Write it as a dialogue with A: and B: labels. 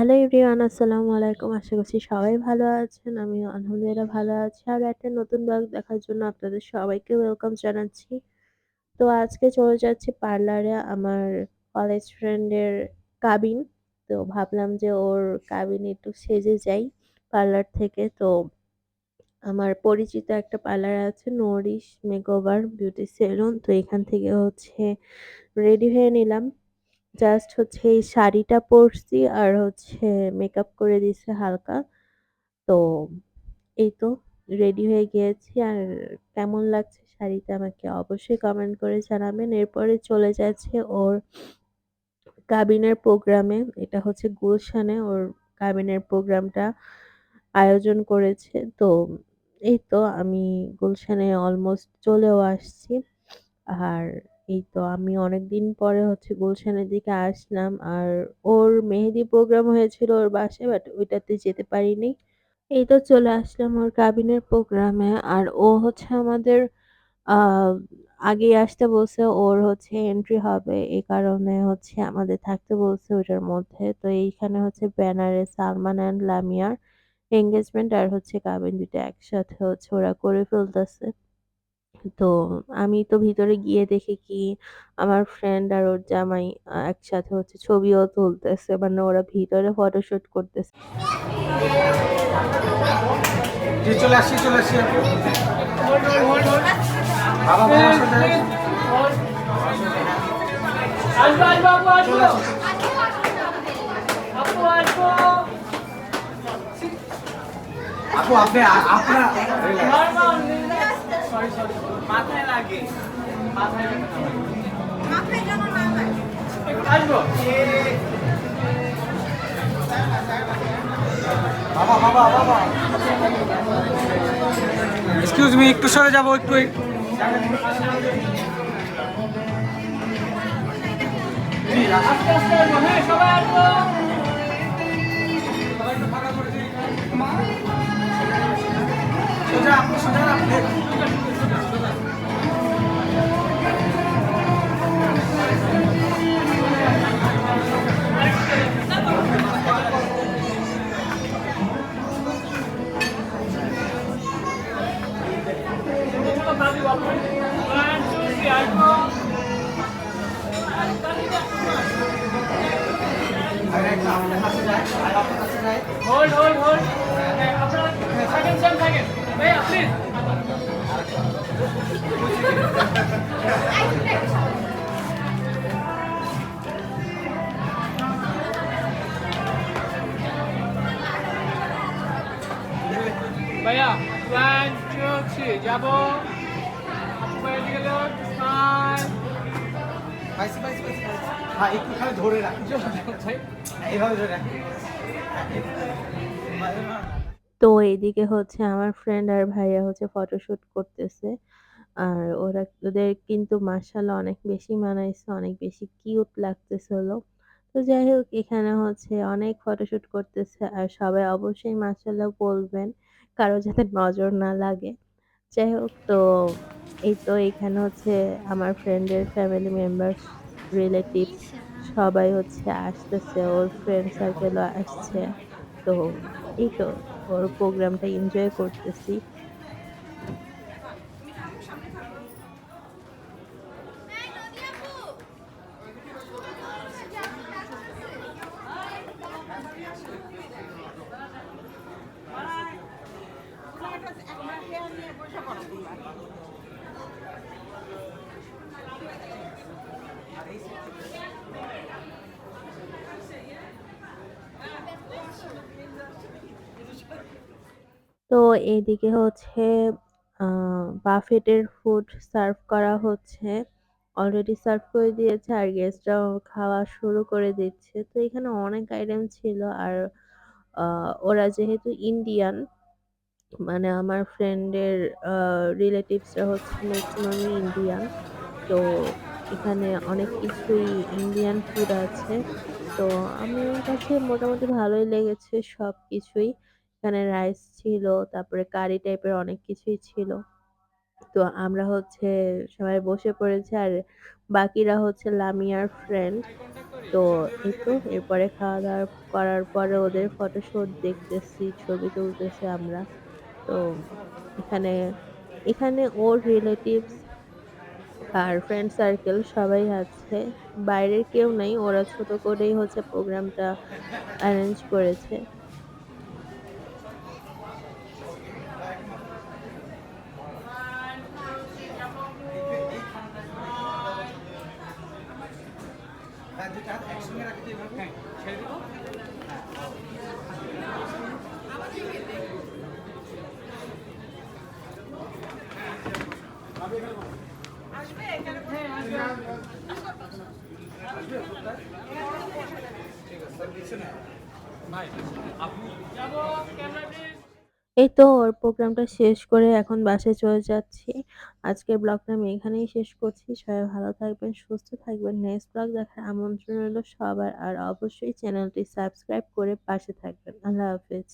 A: Hello everyone আসসালামু আলাইকুম। আশা করছি সবাই ভালো আছেন। আমি আলহামদুলিল্লাহ ভালো আছি। আর একটা নতুন ব্লগ দেখার জন্য আপনাদের সবাইকে ওয়েলকাম জানাচ্ছি। তো আজকে চলে যাচ্ছি পার্লারে আমার কলেজ ফ্রেন্ডের কাবিন। তো ভাবলাম যে ওর কাবিন একটু সেজে যাই পার্লার থেকে। তো আমার পরিচিত একটা পার্লার আছে নরিশ মেকওভার বিউটি সেলুন। তো এখান থেকে হচ্ছে রেডি হয়ে নিলাম। জাস্ট হচ্ছে এই শাড়িটা পরছি আর হচ্ছে মেকআপ করে দিছে হালকা। তো এই তো রেডি হয়ে গিয়েছি। আর কেমন লাগছে শাড়িটা আমাকে অবশ্যই কমেন্ট করে জানাবেন। এরপরে চলে যাচ্ছে ওর কাবিনের প্রোগ্রামে। এটা হচ্ছে গুলশানে ওর কাবিনের প্রোগ্রামটা আয়োজন করেছে। তো এই তো আমি গুলশানে অলমোস্ট চলেও আসছি। আর এই তো আমি অনেকদিন পরে হচ্ছে গুলশানের দিকে আসলাম। আর ওর মেহেদি প্রোগ্রাম হয়েছিল ওর বাসায় বাট ওইটাতে যেতে পারিনি। এই তো চলে আসলাম ওর কাবিনের প্রোগ্রামে। আর ও হচ্ছে আমাদের, আ, আগেই আসতে বলছে। ওর হচ্ছে এন্ট্রি হবে। এই কারণে হচ্ছে আমাদের থাকতে বলছে ওইটার মধ্যে। তো এইখানে হচ্ছে ব্যানারে সালমান অ্যান্ড লামিয়ার এঙ্গেজমেন্ট আর হচ্ছে কাবিন ২ টা একসাথে হচ্ছে ওরা করে ফেলতেছে। তো আমি তো ভিতরে গিয়ে দেখি কি আমার ফ্রেন্ড আর ওর জামাই একসাথে হচ্ছে ছবিও তুলতেছে। মানে ওরা ভিতরে ফটোশুট করতেছে।
B: চলে আসছি চলে আসছি বাবা বাবার সাথে
C: আসব আসব আপু আসব। আসব।
B: আপু আপনি আপনার
C: সরি সরি মাথায় লাগে। মাথায় লাগে। আসব?
B: বাবা বাবা বাবা। এক্সকিউজ মি একটু সরে যাব একটু।
C: আস্তে আস্তে আসব। হ্যাঁ সবাই আসব।
B: সোজা আপনি সোজা। আপনি
C: হোল্ড হোল্ড হোল্ড আপনারা সেকেন্ড সেম থাকেন ভাইয়া প্লিজ লোক।
B: হ্যাঁ ধরে এইভাবে ধরে
A: তো এইদিকে হচ্ছে আমার ফ্রেন্ড আর ভাইয়া হচ্ছে ফটোশুট করতেছে। আর ওরা ওদের কিন্তু মাশাআল্লাহ অনেক বেশি মানাইছে, অনেক বেশি কিউট লাগতেছে লাগতেছিল। তো যাই হোক এখানে হচ্ছে অনেক ফটোশুট করতেছে আর সবাই অবশ্যই মাশাআল্লাহ বলবেন। কারও যাতে নজর না লাগে। যাই হোক তো এই তো এখানে হচ্ছে আমার ফ্রেন্ডের ফ্যামিলি মেম্বার রিলেটিভ সবাই হচ্ছে আসতেছে। ওর ফ্রেন্ড সার্কেলও আসছে। তো এই তো ওর প্রোগ্রামটা এনজয় করতেছি। তো এইদিকে হচ্ছে বাফেটের ফুড সার্ভ করা হচ্ছে। অলরেডি সার্ভ করে দিয়েছে আর গেস্টরাও খাওয়া শুরু করে দিচ্ছে। তো এখানে অনেক আইটেম ছিল আর ওরা যেহেতু ইন্ডিয়ান মানে আমার ফ্রেন্ডের রিলেটিভসরা হচ্ছে মেক্সিমামই ইন্ডিয়ান। তো এখানে অনেক কিছুই ইন্ডিয়ান ফুড আছে। তো আমার কাছে মোটামুটি ভালোই লেগেছে সবকিছুই। এখানে রাইস ছিল, তারপরে কারি টাইপের অনেক কিছুই ছিল। তো আমরা হচ্ছে সবাই বসে পড়েছি আর বাকিরা হচ্ছে লামিয়ার ফ্রেন্ড। তো এই তো এরপরে খাওয়া-দাওয়া করার পরে ওদের ফটোশুট দেখতেছি, ছবি তুলতেছি আমরা। তো এখানে, এখানে ওর রিলেটিভস আর ফ্রেন্ড সার্কেল সবাই আছে। বাইরের কেউ নাই। ওরা ছোট করেই হচ্ছে প্রোগ্রামটা অ্যারেঞ্জ করেছে।
B: দুইটা হাত একসঙ্গে রাখতে এভাবে।
C: হ্যাঁ, ছেড়ে দিব। ভাই, আপু। যাব ক্যামেরা
A: এই তো ওর প্রোগ্রামটা শেষ করে এখন বাসে চলে যাচ্ছি। আজকের ব্লগটা আমি এখানেই শেষ করছি। সবাই ভালো থাকবেন, সুস্থ থাকবেন। নেক্সট ব্লগ দেখার আমন্ত্রণ রইল সবার। আর অবশ্যই চ্যানেলটি সাবস্ক্রাইব করে পাশে থাকবেন। আল্লাহ হাফেজ।